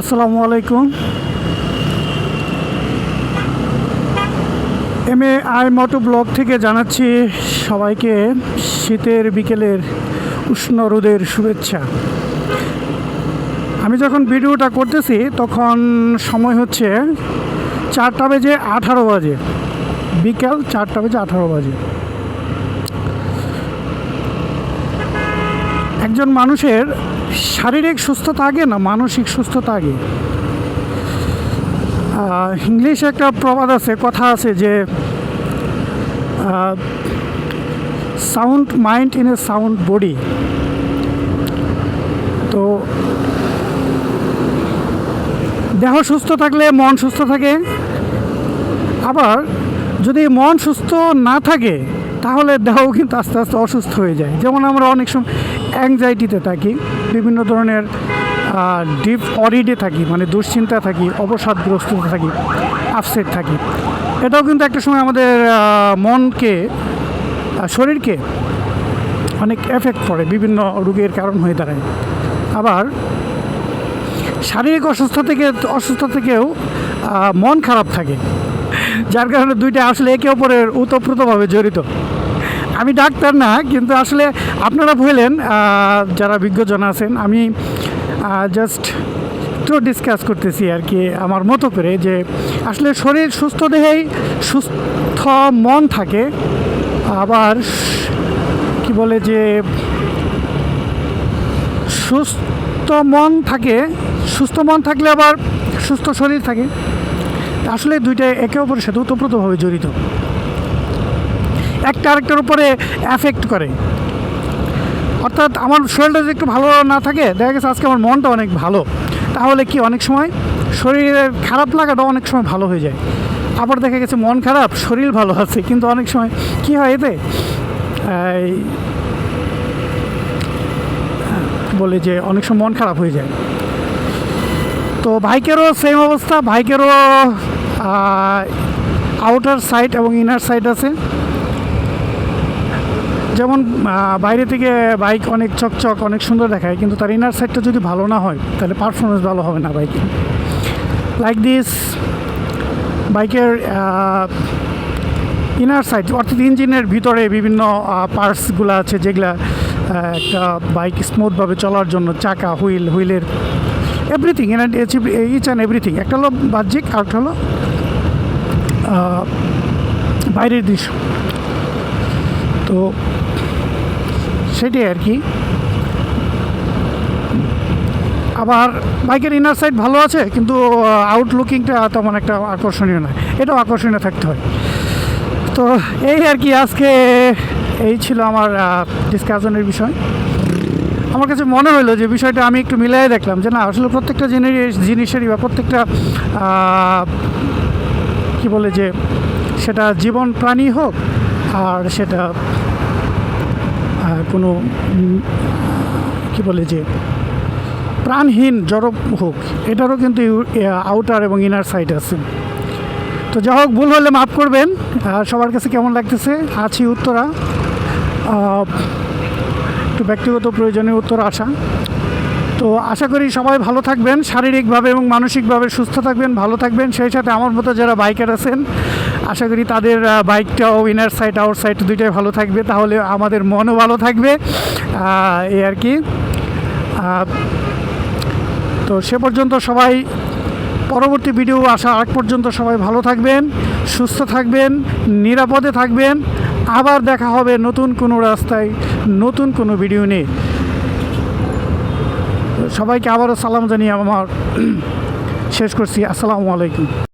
আসসালামু আলাইকুম। M A I moto blog থেকে জানাচ্ছি সবাইকে শীতের বিকেলের উষ্ণ রোদের শুভেচ্ছা। আমি যখন ভিডিওটা করতেছি, তখন সময় হচ্ছে চারটা বেজে আঠারো বাজে। বিকেল চারটা বেজে আঠারো বাজে। একজন মানুষের শারীরিক সুস্থতা আগে না মানসিক সুস্থতা আগে? ইংলিশে একটা প্রবাদ আছে, কথা আছে যে sound mind in a sound body তো, দেহ সুস্থ থাকলে মন সুস্থ থাকে। আবার যদি মন সুস্থ না থাকে, তাহলে দেহ কিন্তু আস্তে আস্তে অসুস্থ হয়ে যায়। যেমন আমরা অনেক সময় অ্যাংজাইটিতে থাকি, বিভিন্ন ধরনের ডিপ অরিডে থাকি মানে দুশ্চিন্তা থাকি অবসাদগ্রস্ত থাকি আপসেট থাকি। এটাও কিন্তু একটা সময় আমাদের মনকে শরীরকে অনেক এফেক্ট করে, বিভিন্ন রোগের কারণ হয়ে দাঁড়ায়। আবার শারীরিক অসুস্থ থেকে অসুস্থ থেকেও মন খারাপ থাকে, যার কারণে দুইটা আসলে একে অপরের উতপ্রোতভাবে জড়িত। আমি ডাক্তার না, কিন্তু আসলে আপনারা বললেন যারা বিজ্ঞজন আছেন, আমি জাস্ট একটু ডিসকাস করতেছি আর কি আমার মতো করে যে আসলে শরীর সুস্থ দেহেই সুস্থ মন থাকে, আবার কি বলে যে সুস্থ মন থাকে, সুস্থ মন থাকলে আবার সুস্থ শরীর থাকে। আসলে দুইটা একে অপরের সাথে ওতপ্রোতভাবে জড়িত। একটা আরেকটার উপরে অ্যাফেক্ট করে। অর্থাৎ আমার শরীরটা যদি একটু ভালো না থাকে, দেখা গেছে আজকে আমার মনটা অনেক ভালো। তাহলে কি অনেক সময় শরীরের খারাপ লাগাটা অনেক সময় ভালো হয়ে যায়। আবার দেখা গেছে মন খারাপ, শরীর ভালো আছে। কিন্তু অনেক সময় কি হয় এতে? বলে যে অনেক সময় মন খারাপ হয়ে যায়। তো বাইকেরও সেম অবস্থা। বাইকেরও আউটার সাইড এবং ইনার সাইড আছে। যেমন বাইরে থেকে বাইক অনেক চকচক, অনেক সুন্দর দেখায়, কিন্তু তার ইনার সাইডটা যদি ভালো না হয়, তাহলে পারফরমেন্স ভালো হবে না বাইকে। লাইক দিস বাইকের ইনার সাইড অর্থাৎ ইঞ্জিনের ভিতরে বিভিন্ন পার্টসগুলো আছে যেগুলা একটা বাইক স্মুথভাবে চলার জন্য, চাকা, হুইল, হুইলের এভরিথিং ইচ অ্যান্ড এভরিথিং একটা হলো বাহ্যিক, আর একটা হলো বাইরের দৃশ্য। তো সেটাই আর কি। আবার বাইকের ইনার সাইড ভালো আছে, কিন্তু আউটলুকিংটা তেমন একটা আকর্ষণীয় নয়, এটাও আকর্ষণীয় থাকতে হয়। তো এই আর কি আজকে, এই ছিল আমার ডিসকাশনের বিষয়। আমার কাছে মনে হলো যে বিষয়টা আমি একটু মিলাই দেখলাম যে না, আসলে প্রত্যেকটা জিনিস, জিনিসেরই বা প্রত্যেকটা কি বলে যে, সেটা জীবন প্রাণী হোক আর সেটা কোনো কি বলে যে, প্রাণহীন জড় হোক, এটারও কিন্তু আউটার এবং ইনার সাইড আছে। তো যা হোক, ভুল হলে মাফ করবেন। আর সবার কাছে কেমন লাগতেছে? আছি উত্তরা। একটু ব্যক্তিগত প্রয়োজনীয় উত্তর আসা তো আশা করি সবাই ভালো থাকবেন, শারীরিকভাবে এবং মানসিকভাবে সুস্থ থাকবেন, ভালো থাকবেন। সেই সাথে আমার মতো যারা বাইকার আছেন, আশা করি তাদের বাইকটাও ইনার সাইড আউট সাইড দুইটাই ভালো থাকবে। তাহলে আমাদের মনও ভালো থাকবে। এই আর কি। তো সে পর্যন্ত সবাই পরবর্তী ভিডিও আসা আগ পর্যন্ত সবাই ভালো থাকবেন, সুস্থ থাকবেন, নিরাপদে থাকবেন। আবার দেখা হবে নতুন কোনো রাস্তায়, নতুন কোনো ভিডিও নিয়ে। সবাইকে আবারও সালাম জানিয়ে আমার শেষ করছি। আসসালামু আলাইকুম।